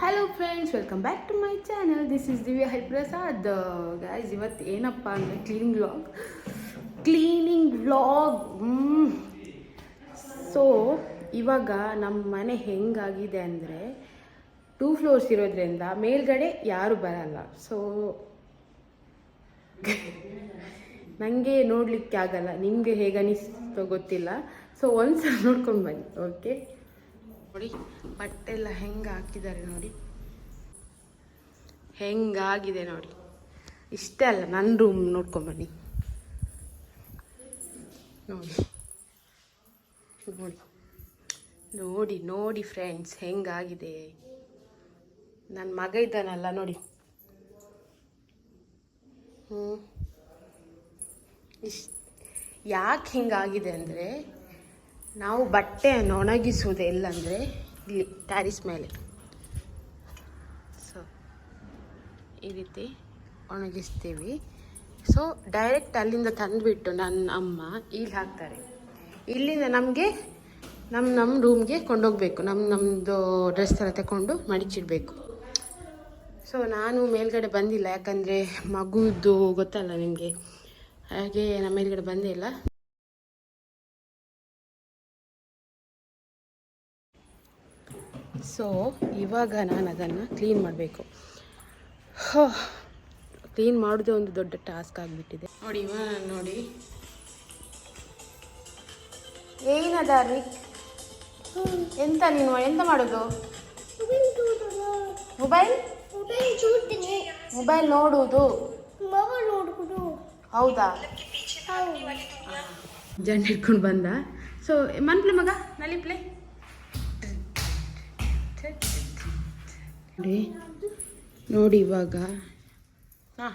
Hello friends welcome back to my channel this is Divya Hariprasad guys ಇವತ್ತು ಏನಪ್ಪ ಅಂದರೆ cleaning vlog cleaning vlog so ಇವಾಗ ನಮ್ಮ ಮನೆ ಹೆಂಗಾಗಿದೆ ಅಂದರೆ ಟೂ ಫ್ಲೋರ್ಸ್ ಇರೋದ್ರಿಂದ ಮೇಲ್ಗಡೆ ಯಾರು ಬರಲ್ಲ. ಸೊ ನನಗೆ ನೋಡಲಿಕ್ಕೆ ಆಗಲ್ಲ. ನಿಮಗೆ ಹೇಗೆ ಅನಿಸ್ತೋ ಗೊತ್ತಿಲ್ಲ. ಸೊ ಒಂದ್ಸಲ ನೋಡ್ಕೊಂಡು ಬನ್ನಿ ಓಕೆ ನೋಡಿ. ಬಟ್ಟೆ ಎಲ್ಲ ಹೆಂಗೆ ಹಾಕಿದ್ದಾರೆ ನೋಡಿ. ಹೆಂಗಾಗಿದೆ ನೋಡಿ. ಇಷ್ಟೇ ಅಲ್ಲ ನನ್ನ ರೂಮ್ ನೋಡ್ಕೊಂಬನ್ನಿ ನೋಡಿ. ನೋಡಿ. ನೋಡಿ ನೋಡಿ ಫ್ರೆಂಡ್ಸ್ ಹೆಂಗಾಗಿದೆ ನನ್ನ ಮಗ ಇದ್ದಾನಲ್ಲ ನೋಡಿ. ಹ್ಞೂ ಇಷ್ಟು ಯಾಕೆ ಹಿಂಗಾಗಿದೆ ಅಂದರೆ ನಾವು ಬಟ್ಟೆಯನ್ನು ಒಣಗಿಸುವುದು ಎಲ್ಲಂದರೆ ಇಲ್ಲಿ ಟ್ಯಾರಿಸ್ ಮೇಲೆ. ಸೊ ಈ ರೀತಿ ಒಣಗಿಸ್ತೀವಿ. ಸೊ ಡೈರೆಕ್ಟ್ ಅಲ್ಲಿಂದ ತಂದುಬಿಟ್ಟು ನನ್ನ ಅಮ್ಮ ಇಲ್ಲಿ ಹಾಕ್ತಾರೆ. ಇಲ್ಲಿಂದ ನಮಗೆ ನಮ್ಮ ನಮ್ಮ ರೂಮ್ಗೆ ಕೊಂಡೋಗಬೇಕು. ನಮ್ಮ ನಮ್ಮದು ಡ್ರೆಸ್ ಥರ ತಗೊಂಡು ಮಡಿಚಿಡಬೇಕು. ಸೊ ನಾನು ಮೇಲ್ಗಡೆ ಬಂದಿಲ್ಲ. ಯಾಕಂದರೆ ಮಗುದು ಗೊತ್ತಲ್ಲ ನಿಮಗೆ. ಹಾಗೆ ನಮ್ಮ ಮೇಲ್ಗಡೆ ಬಂದೇ ಇಲ್ಲ. ಸೊ ಇವಾಗ ನಾನು ಅದನ್ನು ಕ್ಲೀನ್ ಮಾಡಬೇಕು. ಕ್ಲೀನ್ ಮಾಡೋದೇ ಒಂದು ದೊಡ್ಡ ಟಾಸ್ಕ್ ಆಗಿಬಿಟ್ಟಿದೆ. ನೋಡಿ ಇವ ನೋಡಿ. ಏನದ ರೀ? ಎಂತ ನೀನು ಎಂತ ಮಾಡೋದು? ಮೊಬೈಲ್ ಮೊಬೈಲ್ ನೋಡುವುದು ಹೌದಾ? ಜಂಡ ಹಿಡ್ಕೊಂಡು ಬಂದ. ಸೊ ಮನ್ಪ್ಲೆ ಮಗ ನಲಿಪ್ಲೆ ನೋಡಿ. ನೋಡಿ ಇವಾಗ. ಹಾ.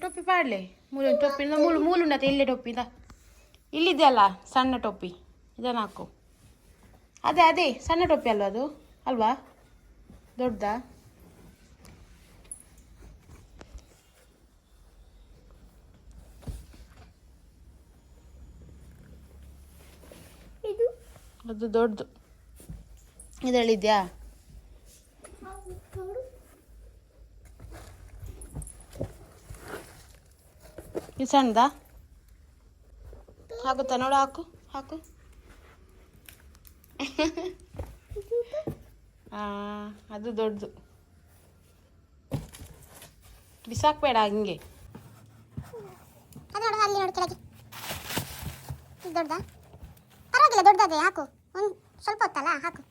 ಟೊಪ್ಪಿ ಪಾಡ್ಲೆ. ಮೂಲ ಟೊಪ್ಪಿಂದ ಮೂಲು ಮೂಲುಂಡತೆ ಇಲ್ಲೇ ಟೊಪ್ಪಿಂದ ಇಲ್ಲಿದೆಯಲ್ಲ ಸಣ್ಣ ಟೊಪ್ಪಿ. ಇದನ್ನು ಹಾಕು ಅದೇ ಅದೇ ಸಣ್ಣ ಟೊಪ್ಪಿ ಅಲ್ವಾ ಅದು? ಅಲ್ವಾ? ದೊಡ್ಡದಾ? ಅದು ದೊಡ್ಡದು. ಇದರಲ್ಲಿದ್ಯಾ ಇದು ಸಣ್ಣದಾ? ಹಾಕುತ್ತಾ ನೋಡು, ಹಾಕು ಹಾಕು. ಹಾಂ ಅದು ದೊಡ್ಡದು. ಬಿಸಾಕ್ಬೇಡ ಹಿಂಗೆ. ಅದು ನೋಡು, ಅಲ್ಲಿ ನೋಡು ಕೆಳಗೆ. ಇದು ದೊಡ್ಡದಾ? ಪರವಾಗಿಲ್ಲ, ದೊಡ್ಡದೇ, ಹಾಕು. ಒಂದು ಸ್ವಲ್ಪ ಹೊತ್ತಲ್ಲ, ಹಾಕು.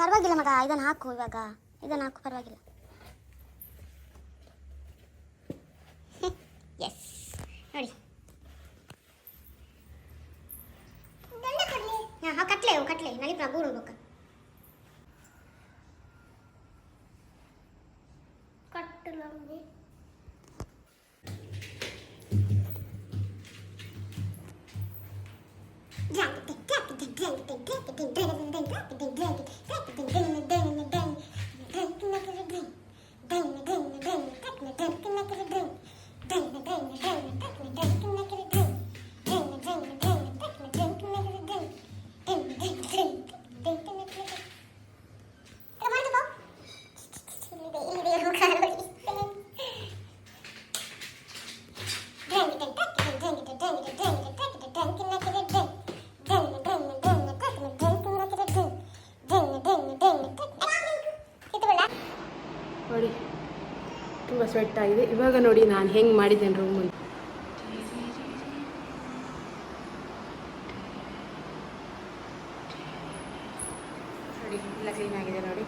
ಪರವಾಗಿಲ್ಲ ಮಗ, ಇದನ್ನು ಹಾಕು ಇವಾಗ. ಇದನ್ನು ಹಾಕು, ಪರವಾಗಿಲ್ಲ. ಕಟ್ಲೆ ಅವು ಕಟ್ಲೆ ನಲಿಪ್ರ ಗೂಡು ಹೋಗ್ಬೇಕು ಕಟ್ಟಲ ನೋಡಿ Sweat ಆಗಿದೆ ಇವಾಗ ನೋಡಿ ನಾನು ಹೆಂಗೆ ಮಾಡಿದ್ದೇನೆ ರೂಮಲ್ಲಿ ನೋಡಿ ಎಲ್ಲ ಕ್ಲೀನ್ ಆಗಿದೆ ನೋಡಿ.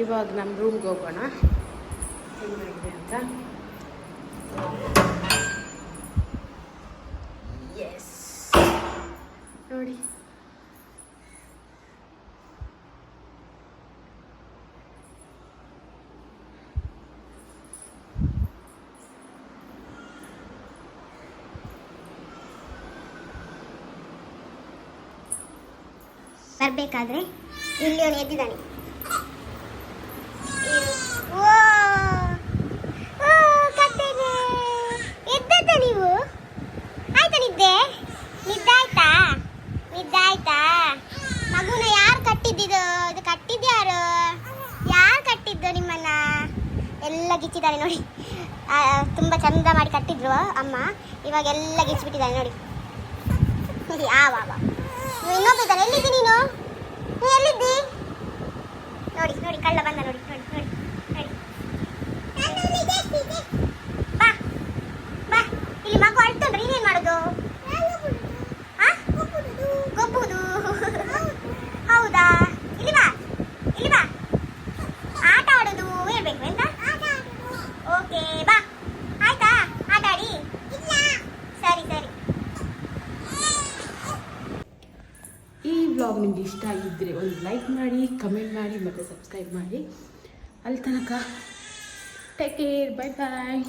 ಇವಾಗ ನಮ್ಮ ರೂಮ್ಗೆ ಹೋಗೋಣ. ಹೆಂಗಾಗಿದೆ ಅಂತ. ಎಸ್ ನೋಡಿ. ಬರಬೇಕಾದ್ರೆ ಓ ಅವನು ಎದ್ದಿದ್ದಾನೆ. ಎದ್ದದ ನೀವು? ಆಯ್ತಾ ನಿದ್ದೆ? ನಿದ್ದಾಯ್ತಾ? ನಿದ್ದಾಯ್ತಾ? ಮಗುನ ಯಾರು ಕಟ್ಟಿದ್ದಿದ್ದು ಇದು ಕಟ್ಟಿದ್ಯಾರು ಯಾರು? ಕಟ್ಟಿದ್ದು ನಿಮ್ಮನ್ನ? ಎಲ್ಲ ಗಿಚ್ಚಿದ್ದಾರೆ ನೋಡಿ. ತುಂಬ ಚಂದ ಮಾಡಿ ಕಟ್ಟಿದ್ರು ಅಮ್ಮ. ಇವಾಗೆಲ್ಲ ಗಿಚ್ಚಿಬಿಟ್ಟಿದ್ದಾರೆ ನೋಡಿ. ನೋಡಿ ಆ ಬಾ ಬಾ ಇನ್ನೊಬ್ಬ ಇದ್ದಾನೆ. ಎಲ್ಲಿದ್ದಿ ನೀನು? ನೀ ಎಲ್ಲಿದ್ದಿ? ನೋಡಿ ನೋಡಿ ಕಳ್ಳ ಬಂದ ನೋಡಿ ನೋಡಿ ಬಾ ಬಾ ಇಲ್ಲಿ ಮಗು ಅಳ್ತಂದ್ರೆ ನೀನೇನ್ ಮಾಡೋದು ಆ? ಗೊಬ್ಬುದು ಹೌದಾ ಇಲ್ಲಿ ಬಾ ಇಲ್ಲಿ ಬಾ ಆಟ ಆಡೋದು ಹೇಳ್ಬೇಕು ಎಂತ ಓಕೆ ಬಾ ಆಯ್ತಾ ಆಟ ಆಡಿ ಸರಿ ಸರಿ ಈ ವ್ಲಾಗ್ ನಿಮ್ಗೆ ಇಷ್ಟ ಆಗಿದ್ದರೆ ಒಂದು ಲೈಕ್ ಮಾಡಿ ಕಮೆಂಟ್ ಮಾಡಿ ಮತ್ತು ಸಬ್ಸ್ಕ್ರೈಬ್ ಮಾಡಿ. ಅಲ್ಲಿ ತನಕ ಟೇಕ್ ಕೇರ್ ಬೈ ಬಾಯ್